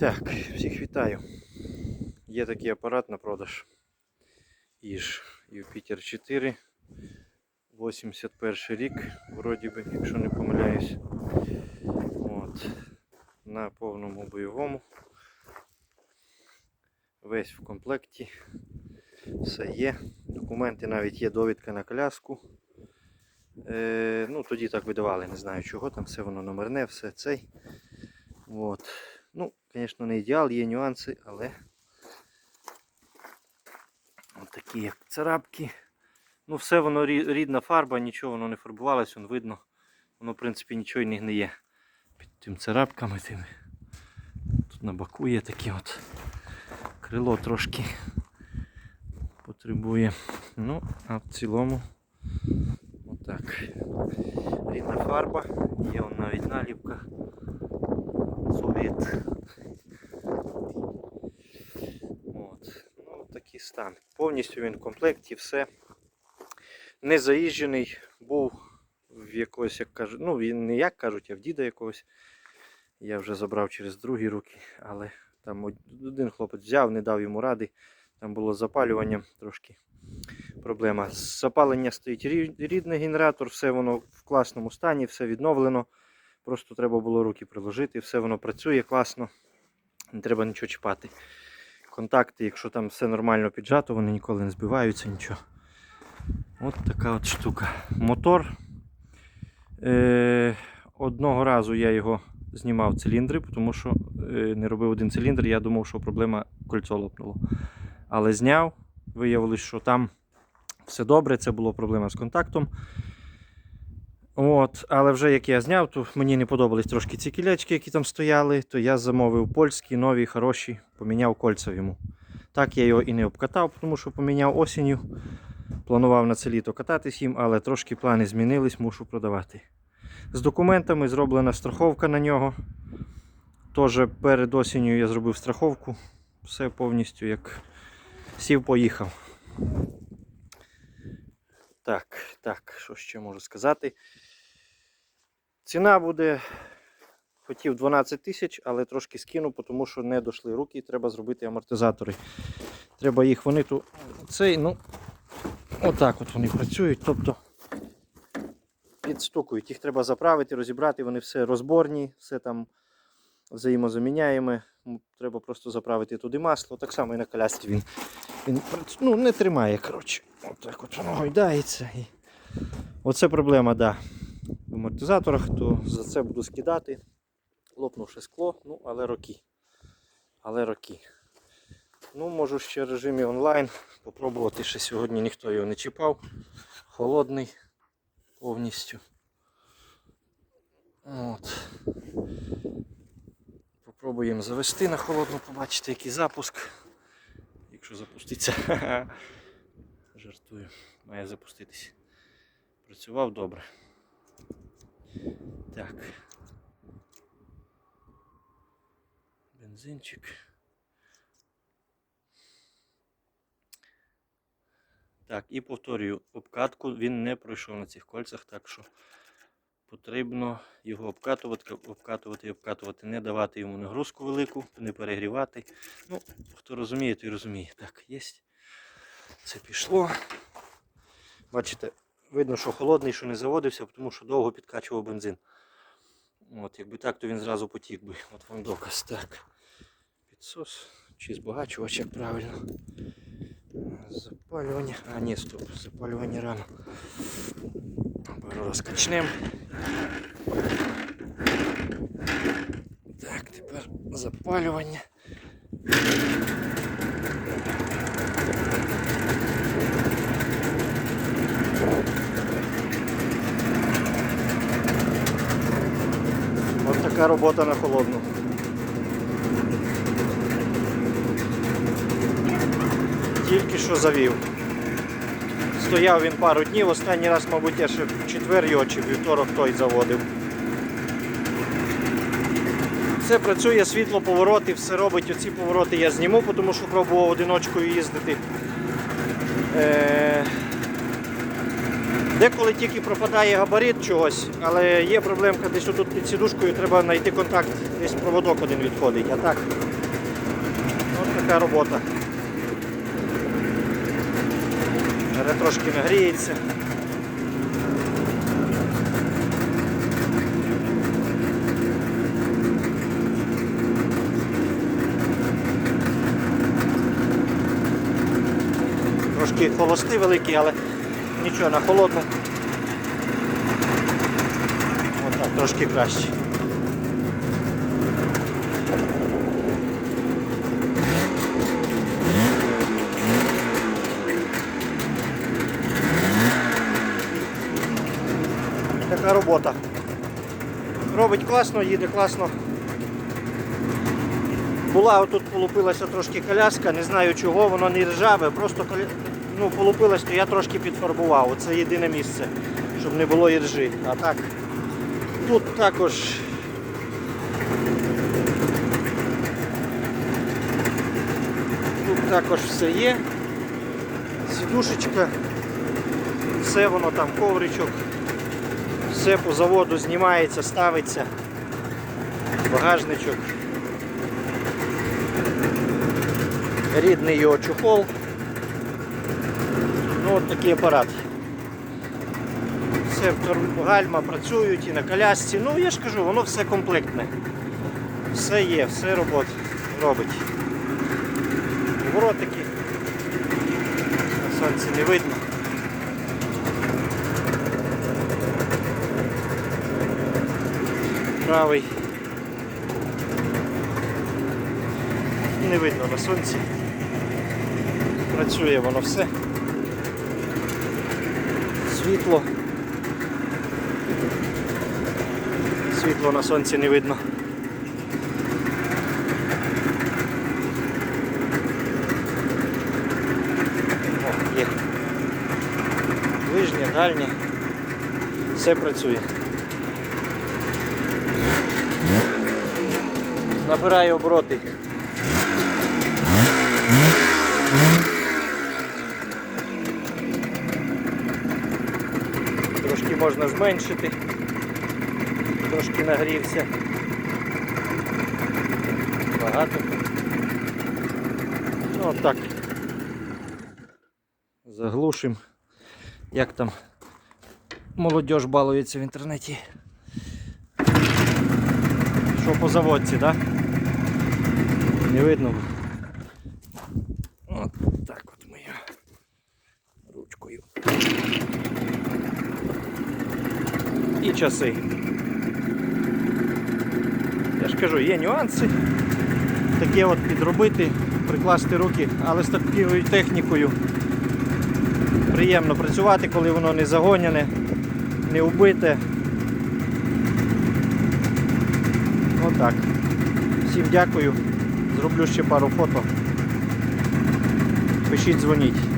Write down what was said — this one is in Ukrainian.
Так, всіх вітаю. Є такий апарат на продаж. Іж Юпітер 4. 81 рік, вроді би, якщо не помиляюсь. От. На повному бойовому. Весь в комплекті. Все є. Документи навіть є довідка на коляску. Е, ну, тоді так видавали, не знаю чого, там все воно номерне, все цей. От. Ну, звісно, не ідеал, є нюанси, але от такі як царапки. Ну, все воно рідна фарба, нічого воно не фарбувалось, воно видно. Воно, в принципі, нічого не гниє. Під тим царапками тими. Тут на боку є такі от. Крило трошки потребує. Ну, а в цілому отак. Рідна фарба, є навіть наліпка. Совет. От. Ну, такий стан. Повністю він в комплекті, все. Не заїжджений, був в якогось, як кажуть, ну він не як кажуть, а в діда якогось. Я вже забрав через другі руки, але там один хлопець взяв, не дав йому ради. Там було запалювання трошки проблема. Запалення стоїть рідний генератор, все воно в класному стані, все відновлено. Просто треба було руки приложити, все воно працює класно, не треба нічого чіпати. Контакти, якщо там все нормально піджато, вони ніколи не збиваються, нічого. От така от штука. Мотор. Е, одного разу я його знімав циліндри, тому що е, не робив один циліндр, я думав, що проблема кольцо лопнуло. Але зняв, виявилось, що там все добре, це була проблема з контактом. От, але вже як я зняв, то мені не подобались трошки ці кілечки, які там стояли, то я замовив польські, нові, хороші, поміняв кольця йому. Так я його і не обкатав, тому що поміняв осінню. Планував на це літо кататись їм, але трошки плани змінились, мушу продавати. З документами зроблена страховка на нього. Тож перед осінню я зробив страховку. Все повністю як сів, поїхав. Так, так, що ще можу сказати? Ціна буде, хотів 12 тисяч, але трошки скину, тому що не дійшли руки, треба зробити амортизатори. Треба їх, вони тут, цей, ну, отак от вони працюють, тобто підстукують. Їх треба заправити, розібрати, вони все розборні, все там взаємозаміняємо. Треба просто заправити туди масло. Так само і на колясці він, він ну, не тримає. коротше. Отак от воно гойдається. І... Оце проблема, да. Амортизаторах, то за це буду скидати. Лопнувши скло, ну, але роки. Але роки. Ну, можу ще в режимі онлайн попробувати, ще сьогодні ніхто його не чіпав. Холодний повністю. От. Попробуємо завести на холодну, побачити, який запуск. Якщо запуститься. Жартую, має запуститись. Працював добре. Так. Бензинчик. Так, і повторюю, обкатку він не пройшов на цих кольцях, так що потрібно його обкатувати, обкатувати і обкатувати, не давати йому нагрузку велику, не перегрівати. Ну, хто розуміє, той розуміє. Так, є. Це пішло. Бачите, видно, що холодний, що не заводився, тому що довго підкачував бензин. От, якби так, то він зразу потік би. От вам доказ. Так. Підсос. Чи збагачувач, як правильно. Запалювання. А, ні, стоп, запалювання рано. Качнем. Так, тепер запалювання. Така робота на холодну. Тільки що завів. Стояв він пару днів, останній раз, мабуть, я ще в четвер його чи вівторок той заводив. Все працює, світло, повороти, все робить. Оці повороти я зніму, тому що пробував одиночкою їздити. Е... Деколи тільки пропадає габарит чогось, але є проблемка десь тут під сідушкою, треба знайти контакт, десь проводок один відходить. А так, от така робота. Трошки нагріється. Трошки холости великі, але нічого на холодну. Отак, трошки краще. Така робота. Робить класно, їде класно. Була отут полупилася трошки коляска, не знаю чого, воно не ржаве, просто коля... ну, полупилась, то я трошки підфарбував. Це єдине місце, щоб не було іржі. А так, тут також. Тут також все є. Сідушечка, все воно там, ковричок, все по заводу знімається, ставиться, багажничок. рідний його чохол. Ну от такий апарат. Все гальма працюють і на колясці. Ну я ж кажу, воно все комплектне. Все є, все робот робить. Воротики. На сонці не видно. Правий. Не видно на сонці. Працює воно все. Світло. Світло на сонці не видно. О, є. Ближнє, дальнє. Все працює. Набираю обороти. Трошки можна зменшити, трошки нагрівся. Багато. Ну от так. Заглушим. Як там молодь балується в інтернеті. Що по заводці, так? Да? Не видно. От так от ми його ручкою. І часи. Я ж кажу, є нюанси. Таке от підробити, прикласти руки, але з такою технікою приємно працювати, коли воно не загоняне, не убите. Отак. Всім дякую. Зроблю ще пару фото. Пишіть, дзвоніть.